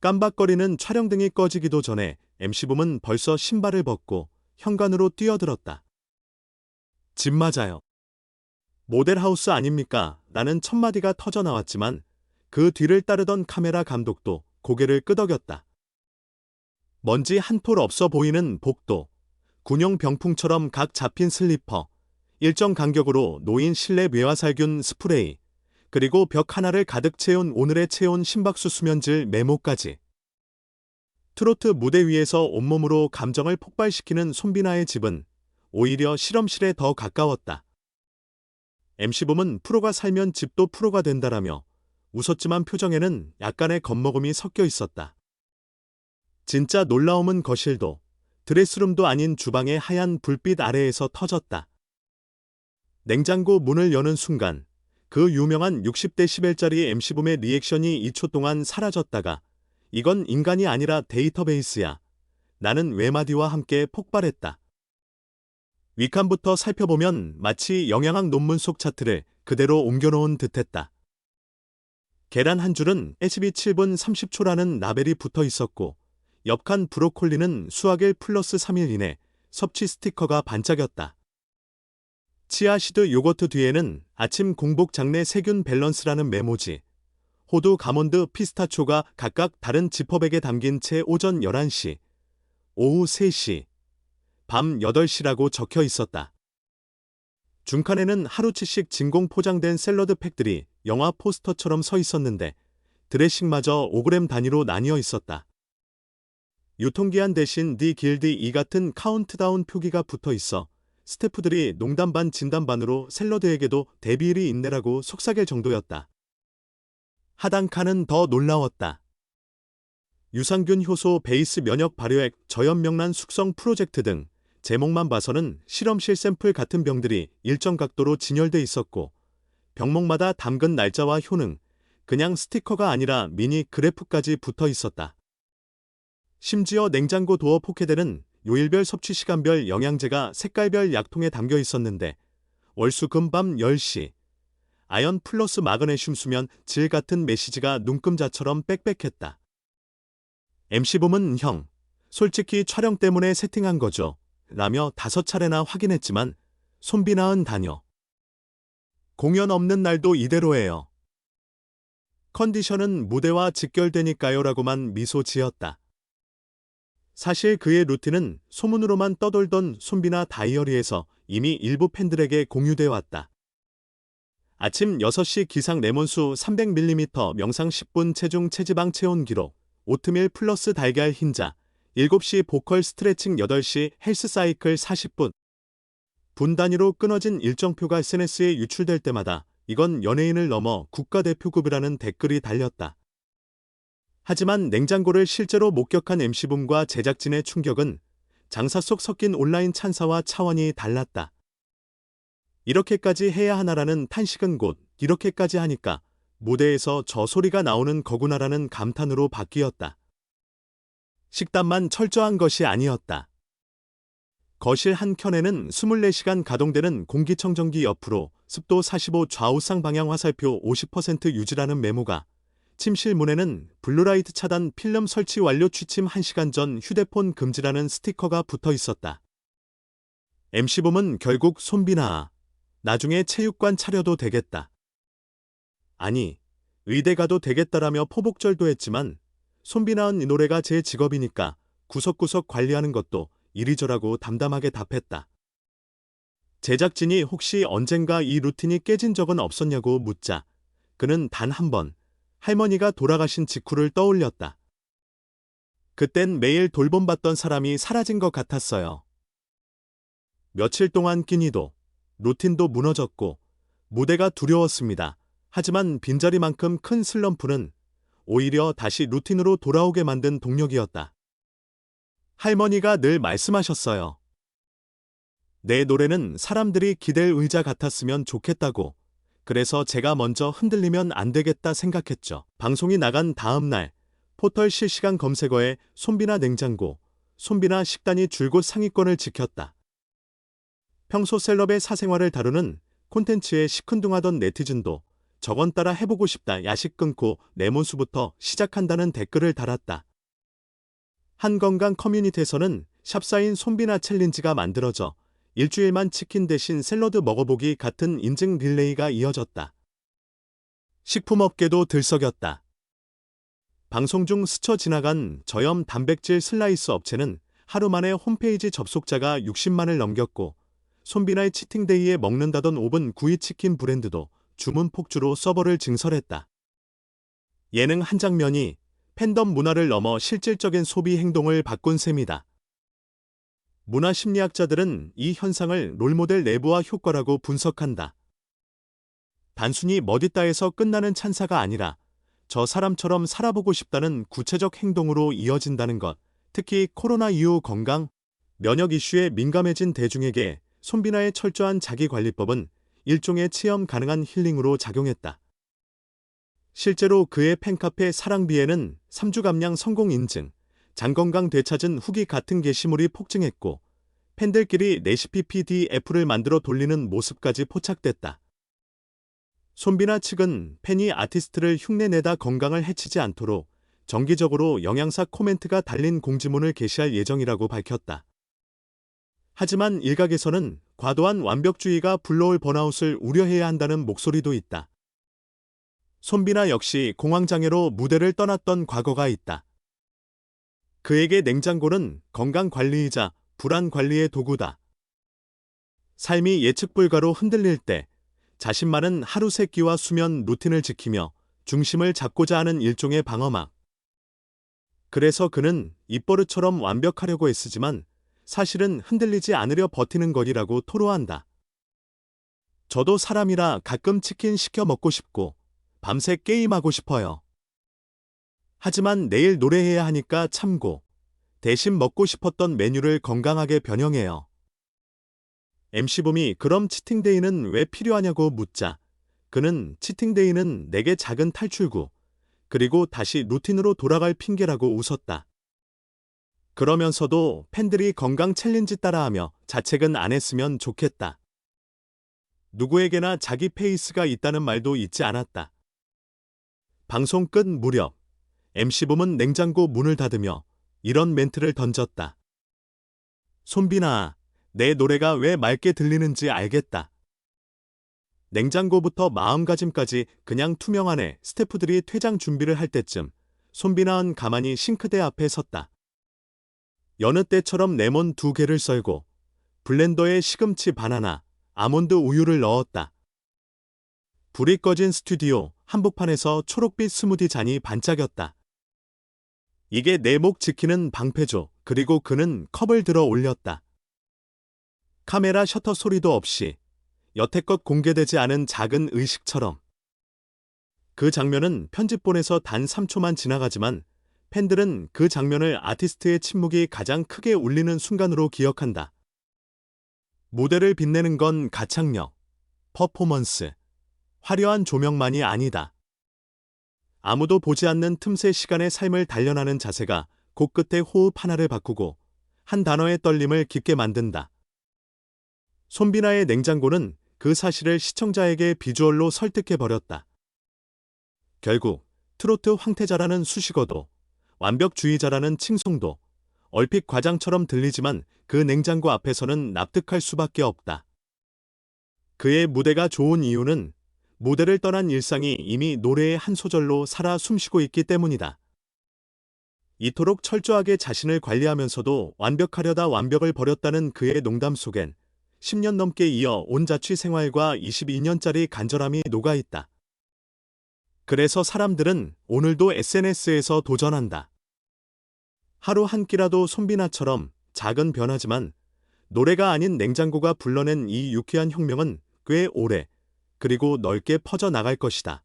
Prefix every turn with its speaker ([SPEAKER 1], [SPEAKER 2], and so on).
[SPEAKER 1] 깜박거리는 촬영등이 꺼지기도 전에 MC붐은 벌써 신발을 벗고 현관으로 뛰어들었다. 집 맞아요. 모델하우스 아닙니까? 라는 첫마디가 터져 나왔지만 그 뒤를 따르던 카메라 감독도 고개를 끄덕였다. 먼지 한 톨 없어 보이는 복도, 군용 병풍처럼 각 잡힌 슬리퍼, 일정 간격으로 놓인 실내 외화살균 스프레이, 그리고 벽 하나를 가득 채운 오늘의 체온 심박수 수면질 메모까지. 트로트 무대 위에서 온몸으로 감정을 폭발시키는 손비나의 집은 오히려 실험실에 더 가까웠다. MC붐은 프로가 살면 집도 프로가 된다라며 웃었지만 표정에는 약간의 겁먹음이 섞여 있었다. 진짜 놀라움은 거실도 드레스룸도 아닌 주방의 하얀 불빛 아래에서 터졌다. 냉장고 문을 여는 순간 그 유명한 60데시벨짜리 MC붐의 리액션이 2초 동안 사라졌다가 이건 인간이 아니라 데이터베이스야. 나는 외마디와 함께 폭발했다. 위칸부터 살펴보면 마치 영양학 논문 속 차트를 그대로 옮겨놓은 듯했다. 계란 한 줄은 HB 7분 30초라는 라벨이 붙어 있었고 옆칸 브로콜리는 수학일 플러스 3일 이내 섭취 스티커가 반짝였다. 치아시드 요거트 뒤에는 아침 공복 장내 세균 밸런스라는 메모지. 호두 가몬드 피스타초가 각각 다른 지퍼백에 담긴 채 오전 11시, 오후 3시, 밤 8시라고 적혀 있었다. 중칸에는 하루치씩 진공 포장된 샐러드 팩들이 영화 포스터처럼 서 있었는데 드레싱마저 5g 단위로 나뉘어 있었다. 유통기한 대신 디 길디 이 같은 카운트다운 표기가 붙어 있어 스태프들이 농담 반 진담 반으로 샐러드에게도 데비일이 있네라고 속삭일 정도였다. 하단 칸은 더 놀라웠다. 유산균 효소 베이스 면역 발효액 저염명란 숙성 프로젝트 등 제목만 봐서는 실험실 샘플 같은 병들이 일정 각도로 진열돼 있었고 병목마다 담근 날짜와 효능, 그냥 스티커가 아니라 미니 그래프까지 붙어 있었다. 심지어 냉장고 도어 포켓에는 요일별 섭취 시간별 영양제가 색깔별 약통에 담겨 있었는데 월수금 밤 10시 아연 플러스 마그네슘 수면 질 같은 메시지가 눈금자처럼 빽빽했다. MC붐은 형, 솔직히 촬영 때문에 세팅한 거죠. 라며 다섯 차례나 확인했지만 손비 나은 다녀. 공연 없는 날도 이대로예요. 컨디션은 무대와 직결되니까요 라고만 미소 지었다. 사실 그의 루틴은 소문으로만 떠돌던 손비나 다이어리에서 이미 일부 팬들에게 공유돼 왔다. 아침 6시 기상 레몬수 300ml 명상 10분 체중 체지방 체온 기록, 오트밀 플러스 달걀 흰자, 7시 보컬 스트레칭 8시 헬스 사이클 40분. 분 단위로 끊어진 일정표가 SNS에 유출될 때마다 이건 연예인을 넘어 국가대표급이라는 댓글이 달렸다. 하지만 냉장고를 실제로 목격한 MC붐과 제작진의 충격은 장사 속 섞인 온라인 찬사와 차원이 달랐다. 이렇게까지 해야 하나라는 탄식은 곧 이렇게까지 하니까 무대에서 저 소리가 나오는 거구나라는 감탄으로 바뀌었다. 식단만 철저한 것이 아니었다. 거실 한 켠에는 24시간 가동되는 공기청정기 옆으로 습도 45 좌우상 방향 화살표 50% 유지라는 메모가 침실 문에는 블루라이트 차단 필름 설치 완료 취침 1시간 전 휴대폰 금지라는 스티커가 붙어 있었다. MC붐은 결국 손비나 나중에 체육관 차려도 되겠다. 아니, 의대 가도 되겠다라며 포복절도 했지만 손비나은 이 노래가 제 직업이니까 구석구석 관리하는 것도 이리저라고 담담하게 답했다. 제작진이 혹시 언젠가 이 루틴이 깨진 적은 없었냐고 묻자 그는 단 한 번 할머니가 돌아가신 직후를 떠올렸다. 그땐 매일 돌봄받던 사람이 사라진 것 같았어요. 며칠 동안 끼니도 루틴도 무너졌고 무대가 두려웠습니다. 하지만 빈자리만큼 큰 슬럼프는 오히려 다시 루틴으로 돌아오게 만든 동력이었다. 할머니가 늘 말씀하셨어요. 내 노래는 사람들이 기댈 의자 같았으면 좋겠다고. 그래서 제가 먼저 흔들리면 안 되겠다 생각했죠. 방송이 나간 다음 날 포털 실시간 검색어에 손비나 냉장고, 손비나 식단이 줄곧 상위권을 지켰다. 평소 셀럽의 사생활을 다루는 콘텐츠에 시큰둥하던 네티즌도 저건 따라 해보고 싶다. 야식 끊고 레몬수부터 시작한다는 댓글을 달았다. 한건강 커뮤니티에서는 샵사인 손비나 챌린지가 만들어져 일주일만 치킨 대신 샐러드 먹어보기 같은 인증 릴레이가 이어졌다. 식품업계도 들썩였다. 방송 중 스쳐 지나간 저염 단백질 슬라이스 업체는 하루 만에 홈페이지 접속자가 60만을 넘겼고 손비나의 치팅데이에 먹는다던 오븐 구이 치킨 브랜드도 주문 폭주로 서버를 증설했다. 예능 한 장면이 팬덤 문화를 넘어 실질적인 소비 행동을 바꾼 셈이다. 문화 심리학자들은 이 현상을 롤모델 내부와 효과라고 분석한다. 단순히 멋있다에서 끝나는 찬사가 아니라 저 사람처럼 살아보고 싶다는 구체적 행동으로 이어진다는 것, 특히 코로나 이후 건강, 면역 이슈에 민감해진 대중에게 손비나의 철저한 자기관리법은 일종의 체험 가능한 힐링으로 작용했다. 실제로 그의 팬카페 사랑비에는 3주 감량 성공 인증, 장건강 되찾은 후기 같은 게시물이 폭증했고 팬들끼리 레시피 PDF를 만들어 돌리는 모습까지 포착됐다. 손비나 측은 팬이 아티스트를 흉내내다 건강을 해치지 않도록 정기적으로 영양사 코멘트가 달린 공지문을 게시할 예정이라고 밝혔다. 하지만 일각에서는 과도한 완벽주의가 불러올 번아웃을 우려해야 한다는 목소리도 있다. 손비나 역시 공황장애로 무대를 떠났던 과거가 있다. 그에게 냉장고는 건강관리이자 불안관리의 도구다. 삶이 예측 불가로 흔들릴 때 자신만은 하루 세 끼와 수면 루틴을 지키며 중심을 잡고자 하는 일종의 방어막. 그래서 그는 입버릇처럼 완벽하려고 애쓰지만 사실은 흔들리지 않으려 버티는 거리라고 토로한다. 저도 사람이라 가끔 치킨 시켜 먹고 싶고 밤새 게임하고 싶어요. 하지만 내일 노래해야 하니까 참고 대신 먹고 싶었던 메뉴를 건강하게 변형해요. MC봄이 그럼 치팅데이는 왜 필요하냐고 묻자 그는 치팅데이는 내게 작은 탈출구 그리고 다시 루틴으로 돌아갈 핑계라고 웃었다. 그러면서도 팬들이 건강 챌린지 따라하며 자책은 안 했으면 좋겠다. 누구에게나 자기 페이스가 있다는 말도 잊지 않았다. 방송 끝 무렵 MC봄은 냉장고 문을 닫으며 이런 멘트를 던졌다. 손비나, 내 노래가 왜 맑게 들리는지 알겠다. 냉장고부터 마음가짐까지 그냥 투명하네 스태프들이 퇴장 준비를 할 때쯤 손비나은 가만히 싱크대 앞에 섰다. 여느 때처럼 레몬 두 개를 썰고 블렌더에 시금치 바나나, 아몬드 우유를 넣었다. 불이 꺼진 스튜디오 한복판에서 초록빛 스무디 잔이 반짝였다. 이게 내 목 지키는 방패죠. 그리고 그는 컵을 들어 올렸다. 카메라 셔터 소리도 없이 여태껏 공개되지 않은 작은 의식처럼. 그 장면은 편집본에서 단 3초만 지나가지만 팬들은 그 장면을 아티스트의 침묵이 가장 크게 울리는 순간으로 기억한다. 무대를 빛내는 건 가창력, 퍼포먼스, 화려한 조명만이 아니다. 아무도 보지 않는 틈새 시간의 삶을 단련하는 자세가 곡끝의 호흡 하나를 바꾸고 한 단어의 떨림을 깊게 만든다. 손비나의 냉장고는 그 사실을 시청자에게 비주얼로 설득해버렸다. 결국 트로트 황태자라는 수식어도 완벽주의자라는 칭송도 얼핏 과장처럼 들리지만 그 냉장고 앞에서는 납득할 수밖에 없다. 그의 무대가 좋은 이유는 무대를 떠난 일상이 이미 노래의 한 소절로 살아 숨쉬고 있기 때문이다. 이토록 철저하게 자신을 관리하면서도 완벽하려다 완벽을 버렸다는 그의 농담 속엔 10년 넘게 이어 온 자취 생활과 22년짜리 간절함이 녹아있다. 그래서 사람들은 오늘도 SNS에서 도전한다. 하루 한 끼라도 손비나처럼 작은 변화지만 노래가 아닌 냉장고가 불러낸 이 유쾌한 혁명은 꽤 오래 그리고 넓게 퍼져 나갈 것이다.